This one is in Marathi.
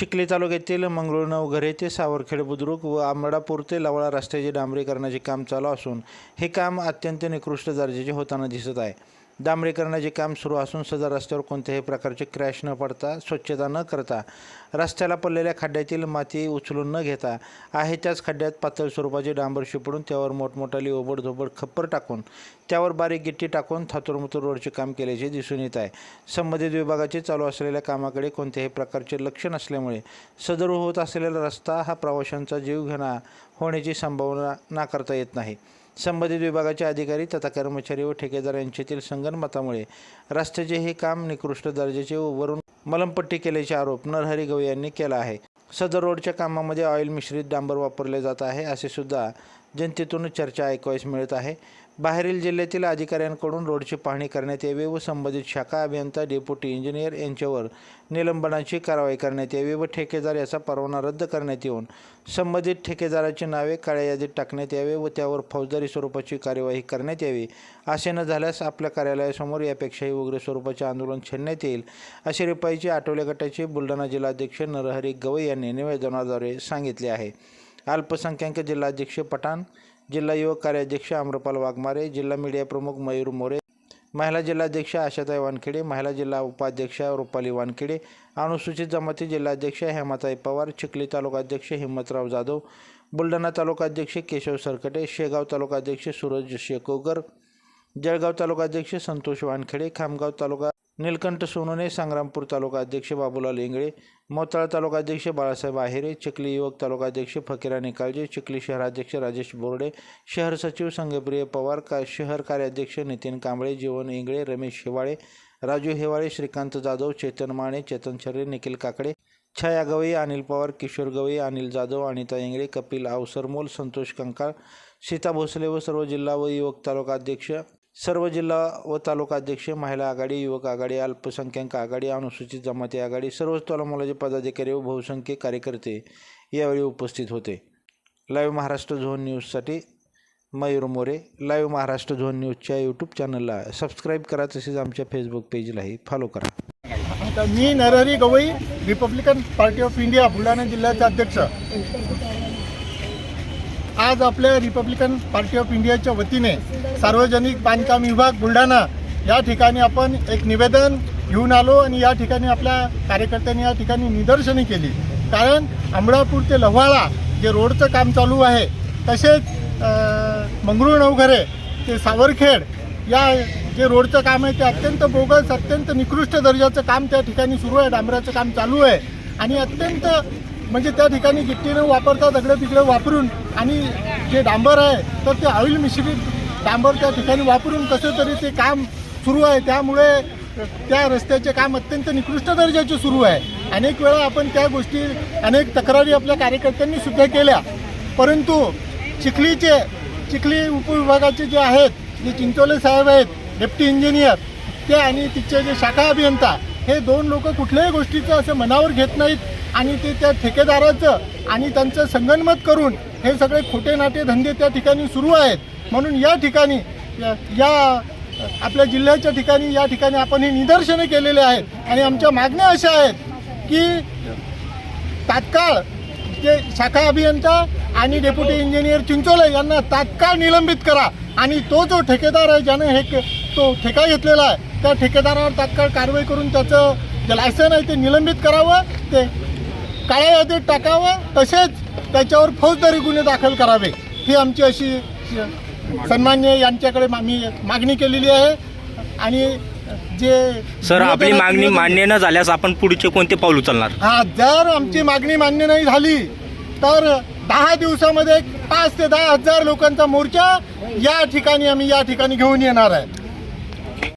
चिखली तालुक्यातील मंगळूर नवघरे ते सावरखेड बुद्रुक व आंबडापूर ते लवळा रस्त्याचे डांबरीकरणाचे काम चालू असून हे काम अत्यंत निकृष्ट दर्जाचे होताना दिसत आहे. डांबरीकरणाचे काम सुरू असून सदर रस्त्यावर कोणत्याही प्रकारचे क्रॅश न पडता स्वच्छता न करता रस्त्याला पडलेल्या खड्ड्यातील माती उचलून न घेता आहे त्याच खड्ड्यात पातळ स्वरूपाचे डांबर शिपडून त्यावर मोठमोठाली ओबडधोबड खप्पर टाकून त्यावर बारीक गिट्टी टाकून थातुरमुतूर रोडचे काम केल्याचे दिसून येत आहे. संबंधित विभागाचे चालू असलेल्या कामाकडे कोणत्याही प्रकारचे लक्ष नसल्यामुळे सदर होत असलेला रस्ता हा प्रवाशांचा जीवघेणा होण्याची संभावना नाकारता येत नाही. संबंधित विभागाचे अधिकारी तथा कर्मचारी व ठेकेदार यांच्यातील संगणमतामुळे रस्त्याचे हे काम निकृष्ट दर्जाचे व वरून मलमपट्टी केल्याचे आरोप नरहरी गवई यांनी केला आहे. सदर रोडच्या कामामध्ये ऑइल मिश्रित डांबर वापरले जात आहे असे सुद्धा जनतेतून चर्चा ऐकवायस मिळत आहे. बाहेरील जिल्ह्यातील अधिकाऱ्यांकडून रोडची पाहणी करण्यात यावी व संबंधित शाखा अभियंता डेप्युटी इंजिनियर यांच्यावर निलंबनाची कारवाई करण्यात यावी व ठेकेदार याचा परवाना रद्द करण्यात येऊन संबंधित ठेकेदाराची नावे काळ्या यादीत टाकण्यात यावे व त्यावर फौजदारी स्वरूपाची कार्यवाही करण्यात यावी. असे न झाल्यास आपल्या कार्यालयासमोर यापेक्षाही उग्र स्वरूपाचे आंदोलन छेडण्यात येईल अशी रिपाईचे आठवले गटाचे बुलढाणा जिल्हाध्यक्ष नरहरी गवई यांनी निवेदनाद्वारे सांगितले आहे. अल्पसंख्याक जिल्हाध्यक्ष पठाण जिल्हा युवक कार्याध्यक्ष आम्रपाल वाघमारे जिल्हा मीडिया प्रमुख मयूर मोरे महिला जिल्हाध्यक्ष आशाताई वानखेडे महिला जिल्हा उपाध्यक्ष रुपाली वानखेडे अनुसूचित जमाती जिल्हाध्यक्ष हेमाताई पवार चिखली तालुकाध्यक्ष हिम्मतराव जाधव बुलढाणा तालुकाध्यक्ष केशव सरकटे शेगाव तालुकाध्यक्ष सूरज शेकोकर जळगाव तालुकाध्यक्ष संतोष वानखेडे खामगाव तालुका निलकंठ सोनोने संग्रामपूर तालुका अध्यक्ष बाबूलाल इंगळे मोताळा तालुकाध्यक्ष बाळासाहेब आहिरे चिखली युवक तालुका अध्यक्ष फकीरा निकाळजे चिखली शहराध्यक्ष राजेश बोर्डे शहर सचिव संगप्रिय पवार का शहर कार्याध्यक्ष नितीन कांबळे जीवन इंगळे रमेश हिवाळे राजू हिवाळे श्रीकांत जाधव चेतन माने चेतन शर्रे निखिल काकडे छाया गवई अनिल पवार किशोर गवई अनिल जाधव अनिता इंगळे कपिल आवसरमोल संतोष कंकाळ सीता भोसले व सर्व जिल्हा व युवक तालुका अध्यक्ष सर्व जिल्हा व तालुका अध्यक्ष महिला आघाडी युवक आघाडी अल्पसंख्याक आघाडी अनुसूचित जमाती आघाडी सर्व तोलामोलाचे पदाधिकारी व बहुसंख्य कार्यकर्ते यावेळी उपस्थित होते. लाईव्ह महाराष्ट्र झोन न्यूजसाठी मयूर मोरे. लाईव्ह महाराष्ट्र झोन न्यूजच्या यूट्यूब चॅनलला सबस्क्राईब करा तसेच आमच्या फेसबुक पेजलाही फॉलो करा. मी Narhari Gawai Republican Party of India Buldhana जिल्ह्याचे अध्यक्ष. आज आपल्या रिपब्लिकन पार्टी ऑफ इंडियाच्या वतीने सार्वजनिक बांधकाम विभाग बुलढाणा या ठिकाणी आपण एक निवेदन घेऊन आलो आणि या ठिकाणी आपल्या कार्यकर्त्यांनी या ठिकाणी निदर्शने केली. कारण अमरापूर ते लव्हाळा जे रोडचं काम चालू आहे तसेच मंगरूळ नवघरे ते सावरखेड या जे रोडचं काम आहे ते अत्यंत बोगस अत्यंत निकृष्ट दर्जाचं काम त्या ठिकाणी सुरू आहे डांबराचं काम चालू आहे. आणि अत्यंत म्हणजे त्या ठिकाणी गिट्टी न वापरता दगडं तिकडे वापरून आणि जे डांबर आहे तर ते ऑइल मिश्रित डांबर त्या ठिकाणी वापरून कसं तरी ते काम सुरू आहे. त्यामुळे त्या रस्त्याचे काम अत्यंत निकृष्ट दर्जाचे सुरू आहे. अनेक वेळा आपण त्या गोष्टी अनेक तक्रारी आपल्या कार्यकर्त्यांनी सुद्धा केल्या. परंतु चिखलीचे चिखली उपविभागाचे जे आहेत जे चिंचोले साहेब आहेत डेप्टी इंजिनियर ते आणि तिचे जे शाखा अभियंता हे दोन लोक कुठल्याही गोष्टीचं असं मनावर घेत नाहीत. आणि ते त्या ठेकेदाराचं आणि त्यांचं संगनमत करून हे सगळे खोटे नाटे धंदे त्या ठिकाणी सुरू आहेत. म्हणून या ठिकाणी या- या आपल्या जिल्ह्याच्या ठिकाणी या ठिकाणी आपण हे निदर्शने केलेले आहेत. आणि आमच्या मागण्या अशा आहेत की तात्काळ जे शाखा अभियंता आणि डेप्युटी इंजिनियर चिंचोले यांना तात्काळ निलंबित करा. आणि तो जो ठेकेदार आहे ज्याने हे तो ठेका घेतलेला आहे त्या ठेकेदारावर तात्काळ कारवाई करून त्याचं जे लायसन आहे ते निलंबित करावं. ते काळ्या यादीत टाकावं तसेच त्याच्यावर फौजदारी गुन्हे दाखल करावे. ही आमची अशी सन्मान्य यांच्याकडे मा- मी मागणी केलेली आहे. आणि जे सर आपली मागणी मान्य न झाल्यास आपण पुढचे कोणते पाऊल उचलणार? हा जर आमची मागणी मान्य नाही झाली तर दहा दिवसामध्ये पाच ते दहा हजार लोकांचा मोर्चा या ठिकाणी आम्ही या ठिकाणी घेऊन येणार आहे.